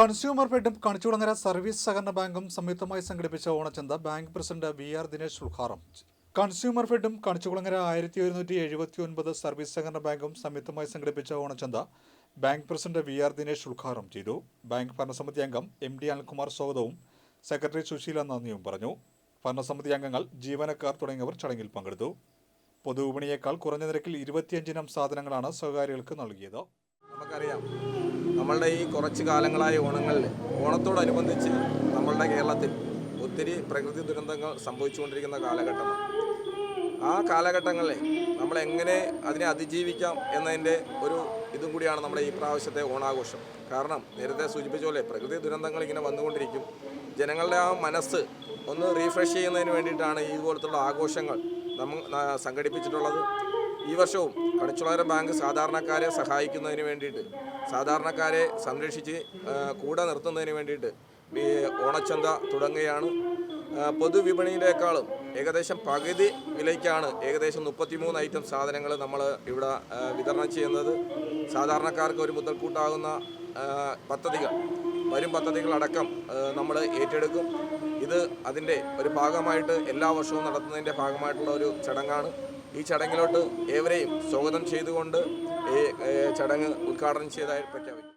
Consumer ഫെഡും Kanichukulangara service സഹകരണ ബാങ്കും സംയുക്തമായി സംഘടിപ്പിച്ച ഓണച്ചന്ത bank president V R Dinesh ഉദ്ഘാടനം കൺസ്യൂമർ ഫെഡും കണിച്ചുകുളങ്ങര ആയിരത്തി ഒരുന്നൂറ്റി എഴുപത്തി ഒൻപത് സർവീസ് സഹകരണ ബാങ്കും സംയുക്തമായി സംഘടിപ്പിച്ച ഓണച്ചന്ത bank president V R Dinesh ഉദ്ഘാടനം ചെയ്തു. ബാങ്ക് ഭരണസമിതി അംഗം എം ഡി അനിൽകുമാർ സ്വാഗതവും സെക്രട്ടറി സുശീല നന്ദിയും പറഞ്ഞു. ഭരണസമിതി അംഗങ്ങൾ ജീവനക്കാർ തുടങ്ങിയവർ ചടങ്ങിൽ പങ്കെടുത്തു. പൊതുവിപണിയേക്കാൾ കുറഞ്ഞ നിരക്കിൽ ഇരുപത്തിയഞ്ചിനം സാധനങ്ങളാണ് സ്വകാര്യകൾക്ക് നൽകിയത്. നമുക്കറിയാം. നമ്മളുടെ ഈ കുറച്ച് കാലങ്ങളായ ഓണങ്ങളിൽ ഓണത്തോടനുബന്ധിച്ച് നമ്മളുടെ കേരളത്തിൽ ഒത്തിരി പ്രകൃതി ദുരന്തങ്ങൾ സംഭവിച്ചുകൊണ്ടിരിക്കുന്ന കാലഘട്ടമാണ്. ആ കാലഘട്ടങ്ങളിൽ നമ്മൾ എങ്ങനെ അതിനെ അതിജീവിക്കാം എന്നതിന്റെ ഒരു ഇതും കൂടിയാണ് നമ്മുടെ ഈ പ്രാവശ്യത്തെ ഓണാഘോഷം. കാരണം നേരത്തെ സൂചിപ്പിച്ച പോലെ പ്രകൃതി ദുരന്തങ്ങൾ ഇങ്ങനെ വന്നുകൊണ്ടിരിക്കും. ജനങ്ങളുടെ ആ മനസ്സ് ഒന്ന് റീഫ്രഷ് ചെയ്യുന്നതിന് വേണ്ടിയിട്ടാണ് ഇതുപോലത്തുള്ള ആഘോഷങ്ങൾ നമ്മൾ സംഘടിപ്പിച്ചിട്ടുള്ളത്. ഈ വർഷവും കണിച്ചുളകര ബാങ്ക് സാധാരണക്കാരെ സഹായിക്കുന്നതിന് വേണ്ടിയിട്ട് സാധാരണക്കാരെ സംരക്ഷിച്ച് കൂടെ നിർത്തുന്നതിന് വേണ്ടിയിട്ട് ഓണച്ചന്ത തുടങ്ങുകയാണ്. പൊതുവിപണിയിലേക്കാളും ഏകദേശം പകുതി വിലയ്ക്കാണ് ഏകദേശം മുപ്പത്തിമൂന്ന് ഐറ്റം സാധനങ്ങൾ നമ്മൾ ഇവിടെ വിതരണം ചെയ്യുന്നത്. സാധാരണക്കാർക്ക് ഒരു മുതൽക്കൂട്ടാകുന്ന പദ്ധതികൾ വരും പദ്ധതികളടക്കം നമ്മൾ ഏറ്റെടുക്കും. ഇത് അതിന്റെ ഒരു ഭാഗമായിട്ട് എല്ലാ വർഷവും നടത്തുന്നതിന്റെ ഭാഗമായിട്ടുള്ള ഒരു ചടങ്ങാണ്. ഈ ചടങ്ങിലോട്ട് ഏവരെയും സ്വാഗതം ചെയ്തുകൊണ്ട് ഈ ചടങ്ങ് ഉദ്ഘാടനം ചെയ്തായി പ്രഖ്യാപിക്കും